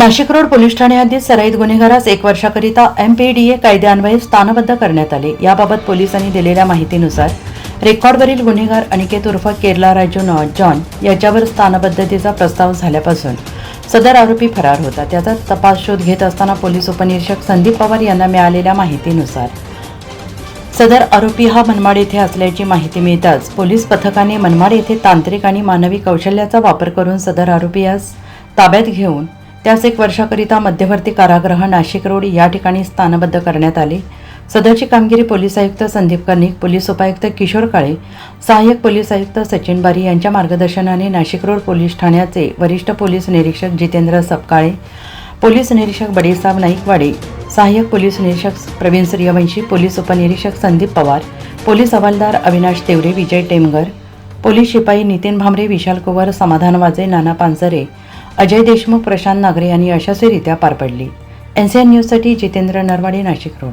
Nashik road police Thane हद्दीत सराईत गुन्हेगारास एक वर्षाकरिता एमपीडीए कायद्यान्वये स्थानबद्ध करण्यात आले. याबाबत पोलिसांनी दिलेल्या माहितीनुसार रेकॉर्डवरील गुन्हेगार अनिकेत उर्फ केरला राजू नॉ जॉन याच्यावर स्थानबद्धतेचा प्रस्ताव झाल्यापासून सदर आरोपी फरार होता. त्याचा तपास शोध घेत असताना पोलीस उपनिरीक्षक संदीप पवार यांना मिळालेल्या माहितीनुसार सदर आरोपी हा मनमाड येथे असल्याची माहिती मिळताच पोलीस पथकाने मनमाड येथे तांत्रिक आणि मानवी कौशल्याचा वापर करून सदर आरोपी यास ताब्यात घेऊन त्यास एक वर्षाकरिता मध्यवर्ती कारागृह नाशिक रोड या ठिकाणी स्थानबद्ध करण्यात आले. सदरची कामगिरी पोलीस आयुक्त संदीप कर्णिक पोलीस उपायुक्त किशोर काळे सहाय्यक पोलीस आयुक्त सचिन बारी यांच्या मार्गदर्शनाने नाशिक रोड पोलीस ठाण्याचे वरिष्ठ पोलीस निरीक्षक जितेंद्र सपकाळे पोलीस निरीक्षक बडीसाब नाईकवाडे सहाय्यक पोलीस निरीक्षक प्रवीण सूर्यवंशी पोलीस उपनिरीक्षक संदीप पवार पोलीस हवालदार अविनाश तेवरे विजय टेमगर पोलीस शिपाई नितीन भामरे विशाल कुवर समाधान वाजे नाना पांजरे अजय देशमुख प्रशांत नागरे यांनी यशस्वीरित्या पार पडली. एनसीएन न्यूजसाठी जितेंद्र नरवाडे नाशिक रोड.